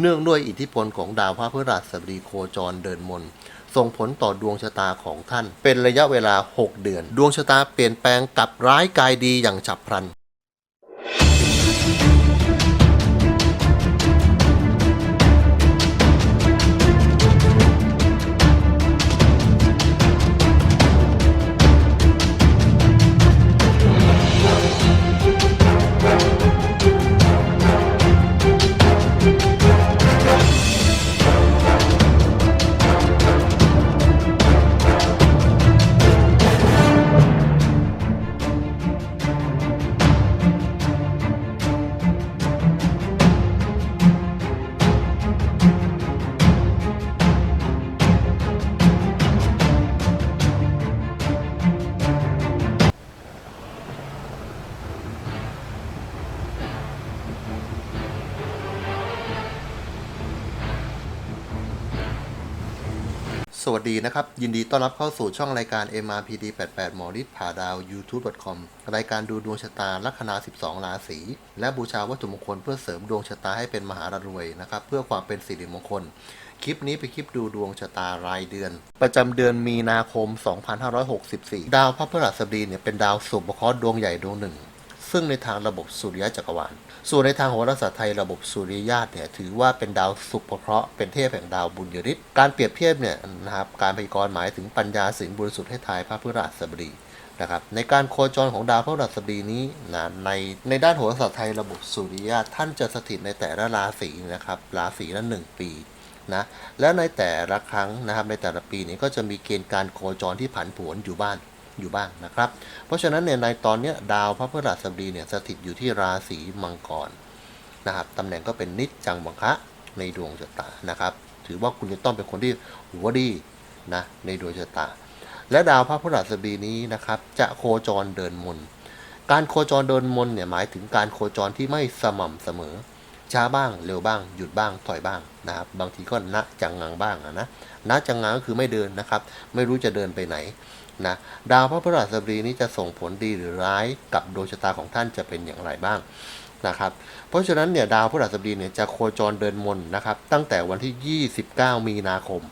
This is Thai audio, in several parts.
เนื่องด้วยอิทธิพลของดาวพระพฤหัสบดีโคจรเดินมนส่งผลต่อดวงชะตาของท่าน เป็นระยะเวลา 6 เดือน ดวงชะตาเปลี่ยนแปลงกับร้ายกายดีอย่างฉับพลัน นะครับ ยินดีต้อนรับเข้าสู่ช่องรายการ MRPD 88หมอฤทธิ์ผ่าดาว YouTube.com รายการดูดวงชะตาลัคนา 12 ราศีและบูชาวัตถุมงคลเพื่อเสริมดวงชะตาให้เป็นมหารวยนะครับ เพื่อความเป็นสิริมงคล คลิปนี้เป็นคลิปดูดวงชะตารายเดือน ประจำเดือนมีนาคม 2564 ดาวพระพฤหัสบดีเนี่ยเป็นดาวสุภเคราะห์ดวงใหญ่ดวงหนึ่ง ซึ่งในทางระบบสุริยะจักรวาล ส่วนในทางโหราศาสตร์ไทยระบบสุริยะเนี่ยถือว่าเป็นดาวสุภเคราะห์เป็นเทพแห่งดาวบุญยริศการเปรียบเทียบเนี่ยนะครับการพยากรณ์หมายถึงปัญญาสินบริสุทธิ์ให้ทายพระพฤหัสบดีนะครับในการโคจรของดาวพระพฤหัสบดีนี้นะในในด้านโหราศาสตร์ไทยระบบสุริยะท่านจะสถิตในแต่ละราศีนะครับราศีละหนึ่งปีนะและในแต่ละครั้งนะครับในแต่ละปีนี้ก็จะมีเกณฑ์การโคจรที่ผันผวนอยู่บ้าน อยู่บ้างนะครับ เพราะฉะนั้นเนี่ยในตอนนี้ดาวพระพฤหัสบดีเนี่ยสถิตอยู่ที่ราศีมังกรนะครับตำแหน่งก็เป็นนิจจังบังคะในดวงชะตานะครับ ถือว่าคุณจะต้องเป็นคนที่หัวดีนะในดวงชะตา และดาวพระพฤหัสบดีนี้นะครับ จะโคจรเดินมน การโคจรเดินมนเนี่ยหมายถึงการโคจรที่ไม่สม่ำเสมอช้าบ้างเร็วบ้างหยุดบ้างถอยบ้างนะครับ บางทีก็ณจังงังบ้างนะณจังงังก็คือไม่เดินนะครับ ไม่รู้จะเดินไปไหน นะดาวพระพฤหัสบดีนี้จะส่งผลดีหรือร้ายกับดวงชะตาของท่านจะเป็นอย่างไรบ้างนะครับเพราะฉะนั้นเนี่ยดาวพฤหัสบดีเนี่ยจะโคจรเดินมนนะครับตั้งแต่วันที่ 29 มีนาคม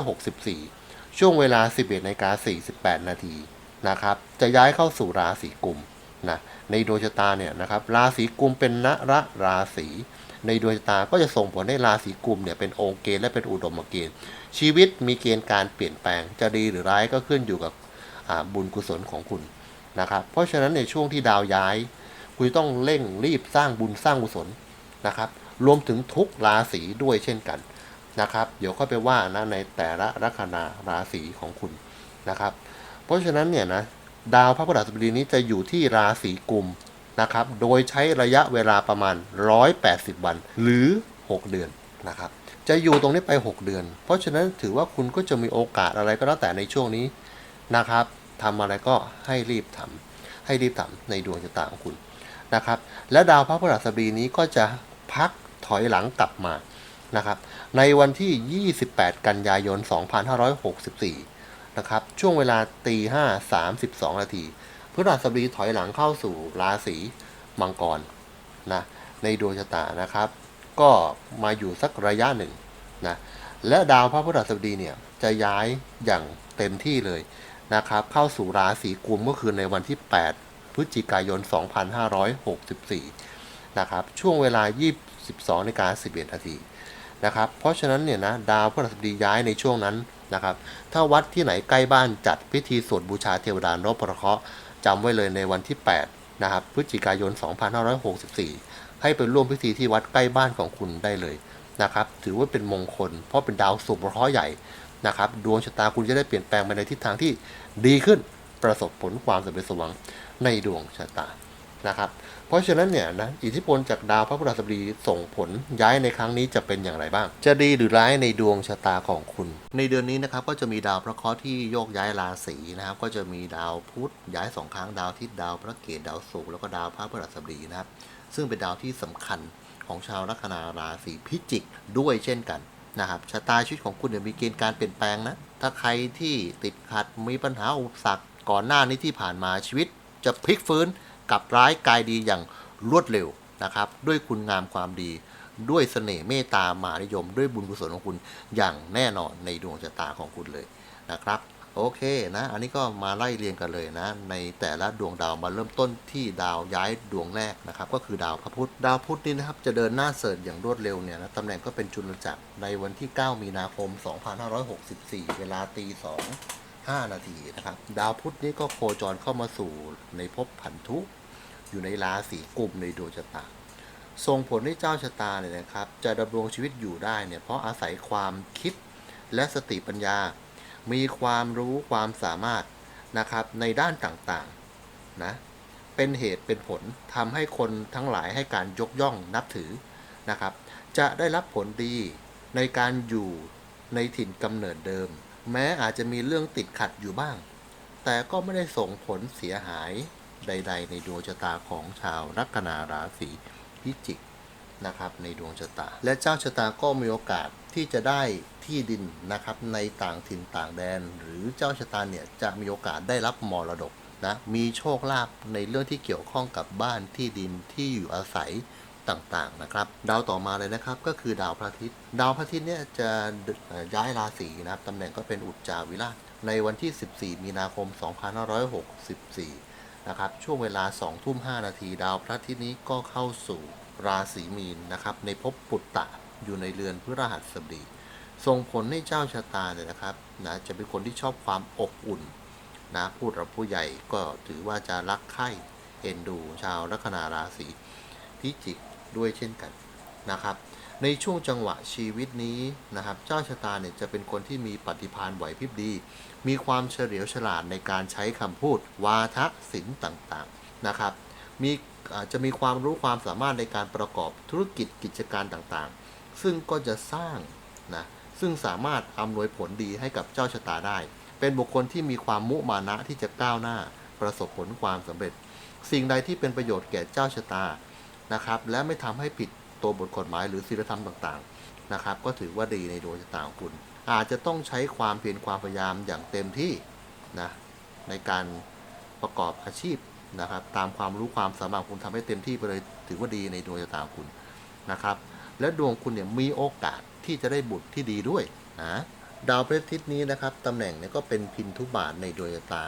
2564 ช่วงเวลา 11นาฬิกา48 นาทีนะครับจะย้ายเข้าสู่ราศีกุมนะในดวงชะตาเนี่ยนะครับราศีกุมเป็นนระราศีในดวงชะตาก็จะส่งผลให้ราศีกุมเนี่ยเป็นองค์เกณฑ์และเป็นอุดมเกณฑ์ ชีวิตมีเกณฑ์การเปลี่ยนแปลงจะดีหรือร้ายก็ขึ้นอยู่กับบุญกุศลของคุณนะครับ เพราะฉะนั้นในช่วงที่ดาวย้าย คุณต้องเร่งรีบสร้างบุญสร้างกุศลนะครับ รวมถึงทุกราศีด้วยเช่นกันนะครับ เดี๋ยวค่อยไปว่านะในแต่ละลัคนาราศีของคุณนะครับ เพราะฉะนั้นเนี่ยนะดาวพระพฤหัสบดีนี้จะอยู่ที่ราศีกุมนะครับ โดยใช้ระยะเวลาประมาณ 180 วันหรือ 6 เดือนนะครับ จะอยู่ตรงนี้ไป 6 เดือน เพราะฉะนั้นถือว่าคุณก็จะมีโอกาสอะไรก็แล้วแต่ในช่วงนี้นะครับทำอะไรก็ให้รีบทำให้รีบทำในดวงชะตาของคุณนะครับ และดาวพระพฤหัสบดีนี้ก็จะพักถอยหลังกลับมานะครับ ในวันที่ 28 กันยายน 2564 นะครับ ช่วงเวลาตีห้าสามสิบสองนาทีพฤหัสบดีถอยหลังเข้าสู่ราศีมังกรนะในดวงชะตานะครับ ก็มาอยู่สักระยะหนึ่งนะและดาวพระพฤหัสบดีเนี่ยจะย้ายอย่างเต็มที่เลยนะครับ เข้าสู่ราศีกุมเมื่อคืนในวันที่ 8 พฤศจิกายน 2564 นะครับ ช่วงเวลา 22นาฬิกา11นาทีนะครับ เพราะฉะนั้นเนี่ยนะดาวพฤหัสบดีย้ายในช่วงนั้นนะครับ ถ้าวัดที่ไหนใกล้บ้านจัดพิธีสวดบูชาเทวดานพเคราะห์จำไว้เลยในวันที่ 8 นะครับ พฤศจิกายน 2564 ให้ไปร่วมพิธีที่วัดใกล้บ้านของคุณได้เลยนะครับ ถือว่าเป็นมงคล เพราะเป็นดาวสุภเคราะห์ใหญ่นะครับ ดวงชะตาคุณจะได้เปลี่ยนแปลงไปในทิศทางที่ดีขึ้น ประสบผลความสำเร็จสมหวังในดวงชะตานะครับ เพราะฉะนั้นเนี่ยนะอิทธิพลจากดาวพระพฤหัสบดีส่งผลย้ายในครั้งนี้จะเป็นอย่างไรบ้าง จะดีหรือร้ายในดวงชะตาของคุณ ในเดือนนี้นะครับก็จะมีดาวพระเคราะห์ที่โยกย้ายราศีนะครับก็จะมีดาวพุธย้ายสองครั้งดาวทิตย์ดาวพระเกตดาวศุกร์แล้วก็ดาวพระพฤหัสบดีนะครับซึ่งเป็นดาวที่สำคัญของชาวลัคนาราศีพิจิกด้วยเช่นกันนะครับชะตาชีวิตของคุณเนี่ยมีเกณฑ์การเปลี่ยนแปลงนะถ้าใครที่ติดขัดมีปัญหาอุปสรรคก่อนหน้านี้ที่ผ่านมาชีวิตจะพลิกฟื้น กับร้ายกายดีอย่างรวดเร็วนะครับ ด้วยคุณงามความดี ด้วยเสน่ห์เมตตามหานิยม ด้วยบุญกุศลของคุณอย่างแน่นอนในดวงชะตาของคุณเลยนะครับ โอเคนะ อันนี้ก็มาไล่เรียงกันเลยนะ ในแต่ละดวงดาวมาเริ่มต้นที่ดาวย้ายดวงแรกนะครับ ก็คือดาวพระพุธดาวพุธนี่นะครับจะเดินหน้าเสริญอย่างรวดเร็วเนี่ยนะตำแหน่งก็เป็นจุลจักรในวันที่ 9 มีนาคม 2564 เวลาตี2 5 นาทีนะครับ ดาวพุธนี้ก็โคจรเข้ามาสู่ในภพพันธุ อยู่ในราศีกุมในดวงชะตาส่งผลให้เจ้าชะตาเนี่ยนะครับ จะดำรงชีวิตอยู่ได้เนี่ยเพราะอาศัยความคิดและสติปัญญา มีความรู้ความสามารถนะครับในด้านต่างๆนะเป็นเหตุเป็นผลทำให้คนทั้งหลายให้การยกย่องนับถือนะครับ จะได้รับผลดีในการอยู่ในถิ่นกำเนิดเดิม แม้อาจจะมีเรื่องติดขัดอยู่บ้าง แต่ก็ไม่ได้ส่งผลเสียหายใด ๆ ในดวงชะตาของชาวลัคนาราศีพิจิกนะครับในดวงชะตา และเจ้าชะตาก็มีโอกาสที่จะได้ที่ดินนะครับในต่างถิ่นต่างแดน หรือเจ้าชะตาเนี่ยจะมีโอกาสได้รับมรดกนะมีโชคลาภในเรื่องที่เกี่ยวข้องกับบ้านที่ดินที่อยู่อาศัย ต่างๆนะครับ ดาวต่อมาเลยนะครับก็คือดาวพระอาทิตย์ ดาวพระอาทิตย์เนี่ยจะย้ายราศีนะครับตำแหน่งก็เป็นอุจจาวิราชในวันที่ 14 มีนาคม 2564 นะครับ ช่วงเวลา 2 ทุ่ม 5 นาที ดาวพระอาทิตย์นี้ก็เข้าสู่ราศีมีนนะครับ ในภพปุตตะอยู่ในเรือนพฤหัสบดี ส่งผลให้เจ้าชะตาเนี่ยนะครับนะจะเป็นคนที่ชอบความอบอุ่นนะพูดกับผู้ใหญ่ก็ถือว่าจะรักใคร่เอ็นดูชาวลัคนาราศีพิจิก ด้วยเช่นกันนะครับ ในช่วงจังหวะชีวิตนี้นะครับ เจ้าชะตาเนี่ยจะเป็นคนที่มีปฏิภาณไหวพริบดี มีความเฉลียวฉลาดในการใช้คำพูด วาทศิลป์ต่างๆนะครับ มีจจะมีความรู้ความสามารถในการประกอบธุรกิจกิจการต่างๆ ซึ่งก็จะสร้างนะซึ่งสามารถอำนวยผลดีให้กับเจ้าชะตาได้ เป็นบุคคลที่มีความมุมานะที่จะก้าวหน้า ประสบผลความสำเร็จ สิ่งใดที่เป็นประโยชน์แก่เจ้าชะตา นะครับ และไม่ทำให้ผิดตัวบทกฎหมายหรือศีลธรรมต่างๆนะครับ ก็ถือว่าดีในดวงชะตาของคุณ อาจจะต้องใช้ความเพียรความพยายามอย่างเต็มที่นะในการประกอบอาชีพนะครับ ตามความรู้ความสามารถคุณทำให้เต็มที่ไปเลยถือว่าดีในดวงชะตาของคุณนะครับ และดวงคุณเนี่ยมีโอกาสที่จะได้บุตรที่ดีด้วยนะดาวพระอาทิตย์นี้นะครับตำแหน่งเนี่ยก็เป็นพินทุบาทในดวงชะตา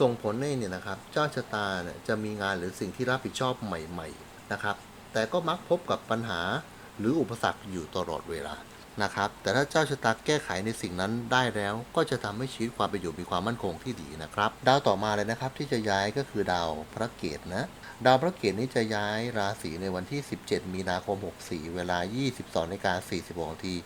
ส่งผลให้เนี่ยนะครับ เจ้าชะตาเนี่ยจะมีงานหรือสิ่งที่รับผิดชอบใหม่ ๆ นะครับ แต่ก็มักพบกับปัญหาหรืออุปสรรคอยู่ตลอดเวลานะครับ แต่ถ้าเจ้าชะตาแก้ไขในสิ่งนั้นได้แล้ว ก็จะทำให้ชีวิตความเป็นอยู่มีความมั่นคงที่ดีนะครับ ดาวต่อมาเลยนะครับที่จะย้ายก็คือดาวพระเกตนะ ดาวพระเกตนี้จะย้ายราศีในวันที่ 17 มีนาคม 64 เวลา 22นาฬิกา46นาที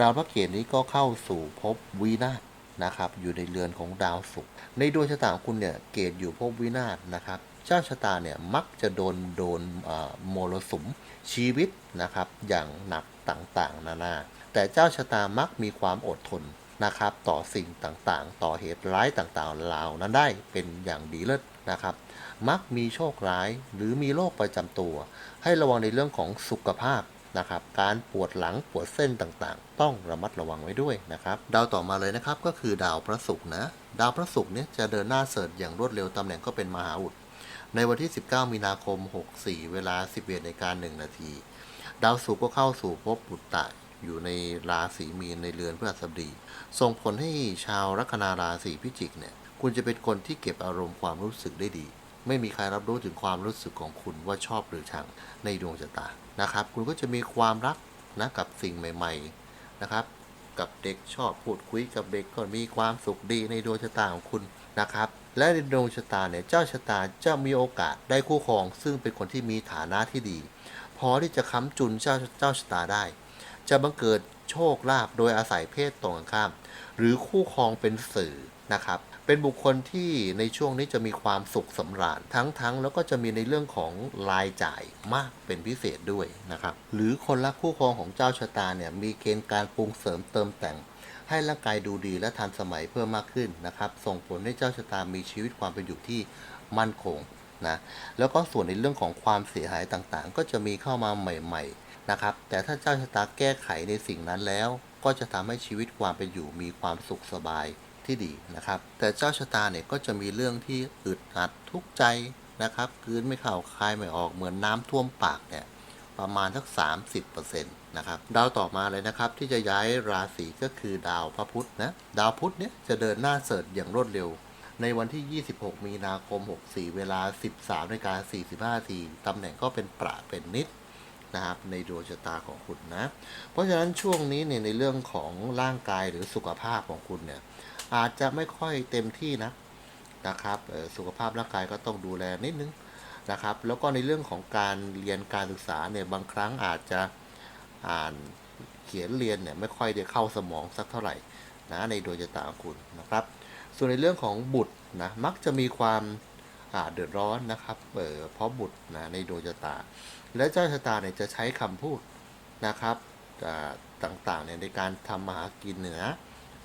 ดาวพระเกตนี้ก็เข้าสู่ภพวินาศนะครับ อยู่ในเรือนของดาวศุกร์ในดวงชะตาของคุณเนี่ยเกตอยู่ภพวินาศนะครับ เจ้าชะตาเนี่ยมักจะโดนโดนเอ่อมรสุมชีวิตนะครับ อย่างหนักต่างๆ นานา แต่เจ้าชะตามักมีความอดทนนะครับ ต่อสิ่งต่างๆ ต่อเหตุร้ายต่างๆเหล่านั้นได้เป็นอย่างดีเลิศนะครับ มักมีโชคร้ายหรือมีโรคประจำตัว ให้ระวังในเรื่องของสุขภาพนะครับ การปวดหลังปวดเส้นต่างๆ ต้องระมัดระวังไว้ด้วยนะครับ ดาวต่อมาเลยนะครับก็คือดาวพระศุกร์นะ ดาวพระศุกร์เนี่ยจะเดินหน้าเสริฐอย่างรวดเร็วตำแหน่งก็เป็นมหาอุด ในวันที่ 19 มีนาคม 64 เวลา 11ในการ1นาที ดาวศุกร์ก็เข้าสู่ภพปุตตะอยู่ในราศีมีนในเรือนพฤหัสบดี ส่งผลให้ชาวลัคนาราศีพิจิกเนี่ย คุณจะเป็นคนที่เก็บอารมณ์ความรู้สึกได้ดี ไม่มีใครรับรู้ถึงความรู้สึกของคุณว่าชอบหรือชังในดวงชะตา นะครับ คุณก็จะมีความรักนะกับสิ่งใหม่ ๆ นะครับ กับเด็กชอบพูดคุยกับเด็กก็มีความสุขดีในดวงชะตาของคุณนะครับ และในดวงชะตาเนี่ยเจ้าชะตาจะมีโอกาสได้คู่ครอง ซึ่งเป็นคนที่มีฐานะที่ดี พอที่จะค้ำจุนเจ้าเจ้าชะตาได้ จะบังเกิดโชคลาภโดยอาศัยเพศตรงข้าม หรือคู่ครองเป็นสื่อนะครับ เป็นบุคคลที่ในช่วงนี้จะมีความสุขสำราญทั้งๆแล้วก็จะมีในเรื่องของรายจ่ายมากเป็นพิเศษด้วยนะครับ หรือคนรักคู่ครองของเจ้าชะตาเนี่ยมีเกณฑ์การปรุงเสริมเติมแต่ง ให้ร่างกายดูดีและทันสมัยเพิ่มมากขึ้นนะครับ ส่งผลให้เจ้าชะตามีชีวิตความเป็นอยู่ที่มั่นคงนะแล้วก็ส่วนในเรื่องของความเสียหายต่างๆ ก็จะมีเข้ามาใหม่ ๆนะครับ แต่ถ้าเจ้าชะตาแก้ไขในสิ่งนั้นแล้ว ก็จะทำให้ชีวิตความเป็นอยู่มีความสุขสบายที่ดีนะครับ แต่เจ้าชะตาเนี่ยก็จะมีเรื่องที่อึดอัดทุกใจนะครับกลืนไม่เข้าคายไม่ออกเหมือนน้ำท่วมปากเนี่ย ประมาณสัก 30%นะครับ ดาวต่อมาเลยนะครับ ที่จะย้ายราศีก็คือดาวพระพุธนะ ดาวพุธเนี่ยจะเดินหน้าเสริร์อย่างรวดเร็ว ในวันที่ 26 มีนาคม 64 เวลา 13นาฬิกา45นาทีตำแหน่งก็เป็นประเป็นนิดนะครับในดวงชะตาของคุณนะ เพราะฉะนั้นช่วงนี้เนี่ยในเรื่องของร่างกายหรือสุขภาพของคุณเนี่ยอาจจะไม่ค่อยเต็มที่นะนะครับสุขภาพร่างกายก็ต้องดูแลนิดนึง นะครับ แล้วก็ในเรื่องของการเรียนการศึกษาเนี่ยบางครั้งอาจจะอ่านเขียนเรียนเนี่ยไม่ค่อยได้เข้าสมองสักเท่าไหร่นะในดวงชะตาคุณนะครับ ส่วนในเรื่องของบุตรนะมักจะมีความอ่าเดือดร้อนนะครับเออเพราะบุตรนะในดวงชะตา และเจ้าชะตาเนี่ยจะใช้คำพูดนะครับอ่าต่างๆเนี่ยในการทำมาหากินเหนี่ยนะ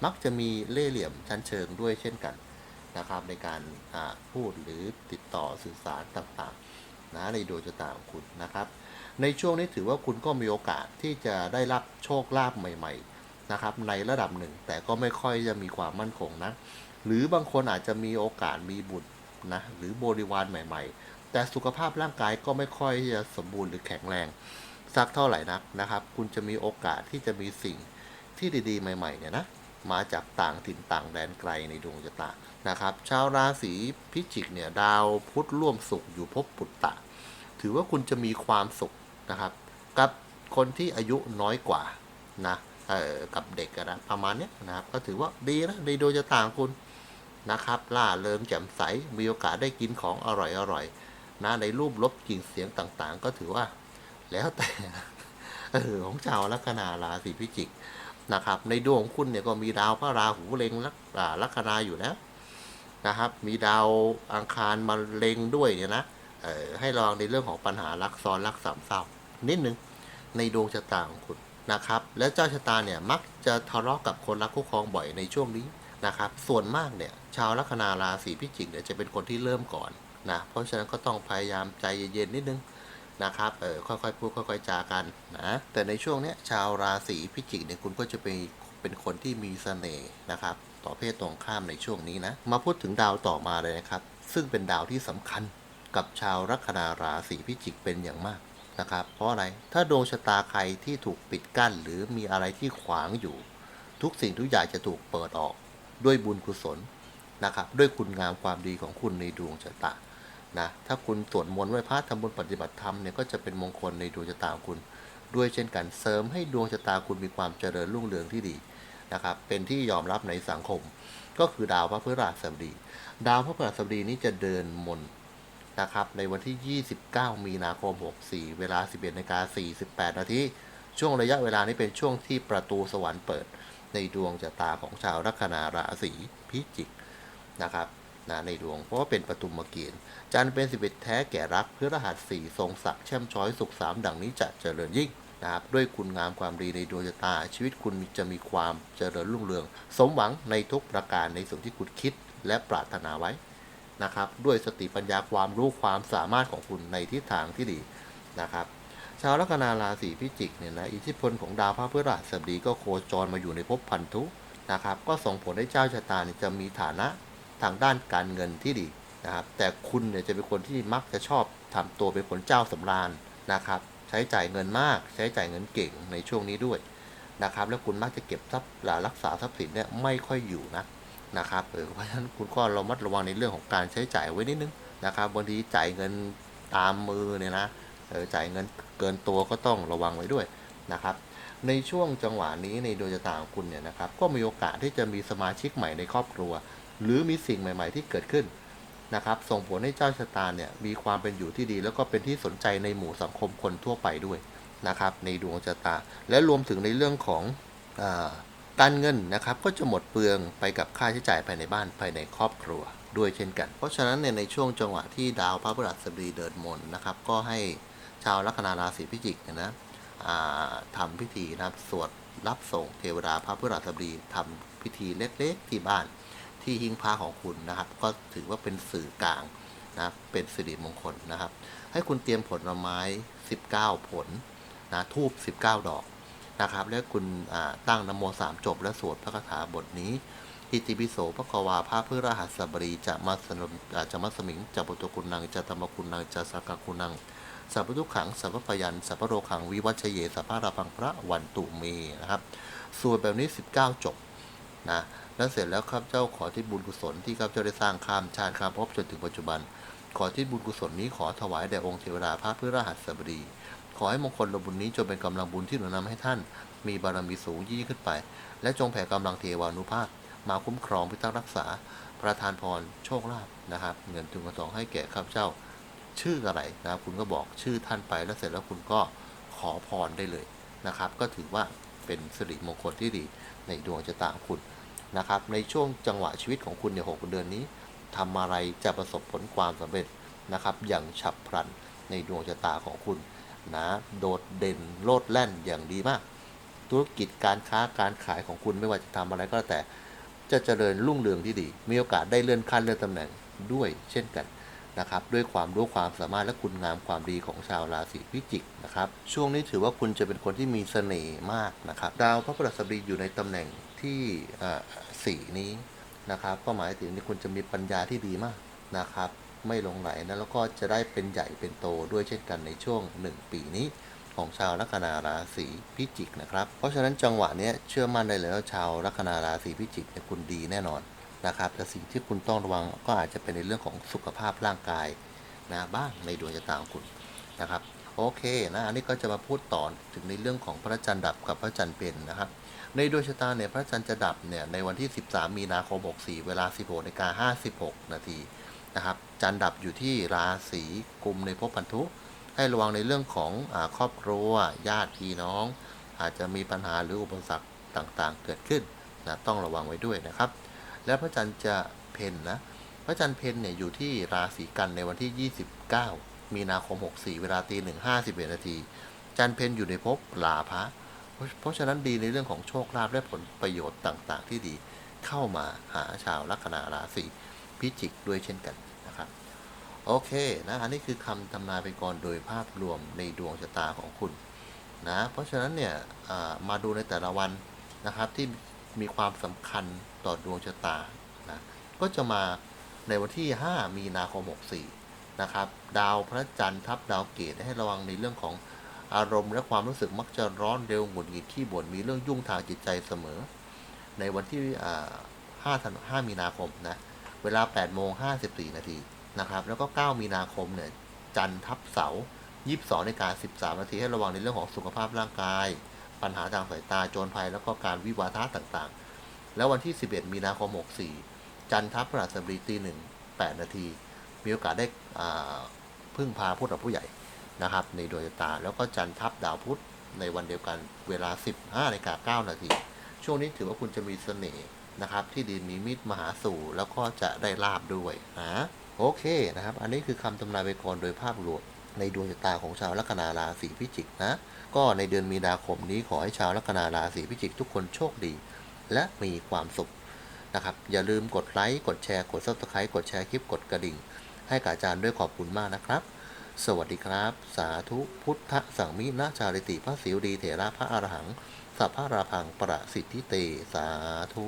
มักจะมีเล่ห์เหลี่ยมชั้นเชิงด้วยเช่นกัน นะครับในการพูดหรือติดต่อสื่อสารต่างๆนะในดวงชะตาของคุณนะครับ ในช่วงนี้ถือว่าคุณก็มีโอกาสที่จะได้รับโชคลาภใหม่ๆนะครับในระดับหนึ่งแต่ก็ไม่ค่อยจะมีความมั่นคงนะหรือบางคนอาจจะมีโอกาสมีบุตรนะหรือบริวารใหม่ ๆ แต่สุขภาพร่างกายก็ไม่ค่อยจะสมบูรณ์หรือแข็งแรงสักเท่าไหร่นักนะครับ คุณจะมีโอกาสที่จะมีสิ่งที่ดีๆ ใหม่ๆเนี่ยนะ มาจากต่างถิ่นต่างแดนไกลในดวงชะตานะครับ ชาวราศีพิจิกเนี่ยดาวพุธร่วมสุขอยู่ภพปุตตะ ถือว่าคุณจะมีความสุขนะครับ กับคนที่อายุน้อยกว่านะกับเด็กนะประมาณนี้นะครับ ก็ถือว่าดีนะในดวงชะตาของคุณนะครับล่าเริงแจ่มใสมีโอกาสได้กินของอร่อยๆนะในรูปลบกลิ่นเสียงต่างๆ ก็ถือว่า แล้วแต่เออของชาวลัคนาราศีพิจิก นะครับ ในดวงของคุณเนี่ยก็มีดาวพระราหูเล็งลักอ่าลัคนาอยู่แล้วนะครับ มีดาวอังคารมาเล็งด้วยเนี่ยนะให้ระวังในเรื่องของปัญหารักซ้อนรักสามเศร้านิดนึงในดวงชะตาของคุณนะครับ และเจ้าชะตาเนี่ยมักจะทะเลาะกับคนรักคู่ครองบ่อยในช่วงนี้นะครับ ส่วนมากเนี่ยชาวลัคนาราศีพิจิกเนี่ยจะเป็นคนที่เริ่มก่อนนะเพราะฉะนั้นก็ต้องพยายามใจเย็นๆนิดนึง นะครับเออค่อยๆพูดค่อยๆจากันนะแต่ในช่วงเนี้ยชาวราศีพิจิกเนี่ยคุณก็จะเป็นเป็นคนที่มีเสน่ห์นะครับ ต่อเพศตรงข้ามในช่วงนี้นะ มาพูดถึงดาวต่อมาเลยนะครับ ซึ่งเป็นดาวที่สำคัญกับชาวลัคนาราศีพิจิกเป็นอย่างมากนะครับ เพราะอะไรถ้าดวงชะตาใครที่ถูกปิดกั้น หรือมีอะไรที่ขวางอยู่ ทุกสิ่งทุกอย่างจะถูกเปิดออกด้วยบุญกุศลนะครับ ด้วยคุณงามความดีของคุณในดวงชะตา นะถ้าคุณสวดมนต์ไหว้พระทำบุญปฏิบัติธรรมเนี่ยก็จะเป็นมงคลในดวงชะตาของคุณ ด้วยเช่นกันเสริมให้ดวงชะตาคุณมีความเจริญรุ่งเรืองที่ดีนะครับเป็นที่ยอมรับในสังคม ก็คือดาวพระพฤหัสบดี ดาวพระพฤหัสบดีนี้จะเดินมนนะครับในวันที่ 29 มีนาคม 64 เวลา 11นาฬิกา48 นาทีช่วงระยะเวลานี้เป็นช่วงที่ประตูสวรรค์เปิด ในดวงชะตาของชาวลัคนาราศีพิจิกนะครับ นะในดวง เพราะว่าเป็นประตูมเกียรติจันเป็นสิบเอ็ดแท้แก่รักเพื่อรหัสสี่ทรงศักดิ์แช่มช้อยสุขสามดังนี้จะเจริญยิ่งนะครับด้วยคุณงามความดีในดวงชะตา ชีวิตคุณจะมีความเจริญรุ่งเรือง สมหวังในทุกประการในส่วนที่คุณคิดและปรารถนาไว้นะครับด้วยสติปัญญาความรู้ความสามารถของคุณในทิศทางที่ดีนะครับชาวลัคนาราศีพิจิกเนี่ยนะอิทธิพลของดาวพระพฤหัสบดีก็โคจรมาอยู่ในภพพันธุนะครับก็ส่งผลให้เจ้าชะตาเนี่ยจะมีฐานะ ทางด้านการเงินที่ดีนะครับ แต่คุณเนี่ยจะเป็นคนที่มักจะชอบทำตัวเป็นคนเจ้าสำราญนะครับ ใช้จ่ายเงินมาก ใช้จ่ายเงินเก่งในช่วงนี้ด้วยนะครับ แล้วคุณมักจะเก็บทรัพย์รักษาทรัพย์สินเนี่ยไม่ค่อยอยู่นะนะครับเออเพราะฉะนั้นคุณก็ระมัดระวังในเรื่องของการใช้จ่ายไว้นิดนึงนะครับบางทีจ่ายเงินตามมือเนี่ยนะเออจ่ายเงินเกินตัวก็ต้องระวังไว้ด้วยนะครับ ในช่วงจังหวะนี้ในดวงชะตาของคุณเนี่ยนะครับ ก็มีโอกาสที่จะมีสมาชิกใหม่ในครอบครัว หรือมีสิ่งใหม่ ๆ ที่เกิดขึ้นนะครับ ส่งผลให้เจ้าชะตาเนี่ยมีความเป็นอยู่ที่ดี แล้วก็เป็นที่สนใจในหมู่สังคมคนทั่วไปด้วยนะครับ ในดวงชะตา และรวมถึงในเรื่องของอการเงินนะครับ ก็จะหมดเปลืองไปกับค่าใช้จ่ายภายในบ้านภายในครอบครัวด้วยเช่นกัน เพราะฉะนั้นเนี่ยในช่วงจังหวะที่ดาวพระพฤหัสบดีเดินมนต์นะครับ ก็ให้ชาวลัคนาราศีพิจิกนะอ่าทำพิธีนะครับสวดรับส่งเทวดาพระพฤหัสบดีทำพิธีเล็กๆที่บ้าน ที่หิ้งพระของคุณนะครับ ก็ถือว่าเป็นสื่อกลางนะเป็นสิริมงคลนะครับ ให้คุณเตรียมผลไม้ 19 ผลนะทูบ19 ดอกนะครับ แล้วคุณตั้งนโมสามจบและสวดพระคาถาบทนี้อิติปิโสพระกวาพระพฤหัสบดีจะมาสนมอาจะมาสมิงจะปุตตคุณนังจะธรรมคุณนังจะสักกคุณนังสัพพทุกขังสัพพพยันสัพพโรขังวิวัชเยสัพพะราพังพระวันตุเมนะครับสวดแบบนี้ 19 จบนะ แล้วเสร็จแล้วข้าพเจ้าขอที่บุญกุศลที่ข้าพเจ้าได้สร้างข้ามชาติข้ามภพจนถึงปัจจุบัน ขอที่บุญกุศลนี้ขอถวายแด่องค์เทวดาพระพฤหัสบดี ขอให้มงคลบุญนี้จงเป็นกำลังบุญที่หนุนนำให้ท่าน มีบารมีสูงยิ่งขึ้นไป และจงแผ่กำลังเทวานุภาพ มาคุ้มครองพิทักษ์รักษา ประทานพรโชคลาภนะครับ เงินทุนกระสองให้แก่ข้าพเจ้า ชื่ออะไรนะครับคุณก็บอกชื่อท่านไปแล้วเสร็จแล้วคุณก็ขอพรได้เลยนะครับ ก็ถือว่าเป็นสิริมงคลที่ดีในดวงชะตาของคุณ นะครับในช่วงจังหวะชีวิตของคุณในหกเดือนนี้ทำอะไรจะประสบผลความสำเร็จนะครับ อย่างฉับพลันในดวงชะตาของคุณนะโดดเด่นโลดแล่นอย่างดีมาก ธุรกิจการค้าการขายของคุณไม่ว่าจะทำอะไรก็แล้วแต่จะเจริญรุ่งเรืองที่ดี มีโอกาสได้เลื่อนขั้นเลื่อนตำแหน่งด้วยเช่นกันนะครับ ด้วยความรู้ความสามารถและคุณงามความดีของชาวราศีพิจิกนะครับ ช่วงนี้ถือว่าคุณจะเป็นคนที่มีเสน่ห์มากนะครับ ดาวพระพฤหัสบดีอยู่ในตำแหน่ง ที่สี่นี้นะครับก็หมายถึงที่คุณจะมีปัญญาที่ดีมากนะครับ ไม่หลงไหลนะแล้วก็จะได้เป็นใหญ่เป็นโตด้วยเช่นกันในช่วง 1 ปีนี้ของชาวลัคนาราศีพิจิกนะครับ เพราะฉะนั้นจังหวะนี้เชื่อมั่นได้เลยว่าชาวลัคนาราศีพิจิกเนี่ยคุณดีแน่นอนนะครับแต่สิ่งที่คุณต้องระวังก็อาจจะเป็นในเรื่องของสุขภาพร่างกายนะบ้างในดวงชะตาของคุณนะครับ โอเคนะอันนี้ก็จะมาพูดต่อถึงในเรื่องของพระจันทร์ดับกับพระจันทร์เป็นนะครับในดวงชะตาเนี่ยพระจันทร์จะดับเนี่ยในวันที่ 13 มีนาคม 64 เวลา 16นาฬิกา56 นาทีนะครับจันทร์ดับอยู่ที่ราศีกุมในภพพันธุ ให้ระวังในเรื่องของอครอบครัวญาติพี่น้อง อาจจะมีปัญหาหรืออุปสรรคต่างๆ เกิดขึ้นนะต้องระวังไว้ด้วยนะครับ และพระจันทร์จะเพนนะพระจันทร์เพนเนี่ยอยู่ที่ราศีกันในวันที่ 29 มีนาคม 64 เวลาตีหนึ่งห้าสิบเอ็ดนาที จันเพนอยู่ในภพลาภะเพราะฉะนั้นดีในเรื่องของโชคลาภและผลประโยชน์ต่างๆ ที่ดีเข้ามาหาชาวลัคนาราศีพิจิกด้วยเช่นกันนะครับ โอเคนะอันนี้คือคำทำนายไปก่อนโดยภาพรวมในดวงชะตาของคุณนะเพราะฉะนั้นเนี่ยมาดูในแต่ละวันนะครับที่มีความสำคัญต่อดวงชะตานะก็จะมาในวันที่ 5 มีนาคม 64 นะครับ ดาวพระจันทร์ทับดาวเกตให้ระวังในเรื่องของอารมณ์และความรู้สึกมักจะร้อนเร็วหงุดหงิดขี้บ่นมีเรื่องยุ่งทางจิตใจเสมอ ในวันที่5ธัน5มีนาคมนะเวลา8โมง54 นาทีนะครับ แล้วก็ 9 มีนาคมเนี่ยจันทร์ทับเสาร์22นกา13 นาทีให้ระวังในเรื่องของสุขภาพร่างกาย ปัญหาทางสายตาโจรภัยแล้วก็การวิวาทะต่างๆ แล้ววันที่ 11 มีนาคม 64 จันทร์ทับพฤหัสบดีตีหนึ่ง8นาที มีโอกาสได้พึ่งพาผู้หลักผู้ใหญ่นะครับ ในดวงชะตาแล้วก็จันทร์ทับดาวพุธในวันเดียวกันเวลา 15นาฬิกา9นาทีช่วงนี้ถือว่าคุณจะมีเสน่ห์นะครับ ที่ดีมีมิตรมหาสู่แล้วก็จะได้ลาบด้วยนะโอเคนะครับ อันนี้คือคำทำนายไปก่อนโดยภาพรวมในดวงชะตาของชาวลัคนาราศีพิจิกนะก็ในเดือนมีนาคมนี้ขอให้ชาวลัคนาราศีพิจิกทุกคนโชคดี และมีความสุขนะครับ อย่าลืมกดไลค์กดแชร์กด subscribe กดแชร์คลิปกดกระดิ่ง ให้กับอาจารย์ด้วยขอบคุณมากนะครับ สวัสดีครับ สาธุพุทธสังมินาชาริติพระสิวดีเถระพระอรหังสัพพะราพังประสิทธิเต สาธุ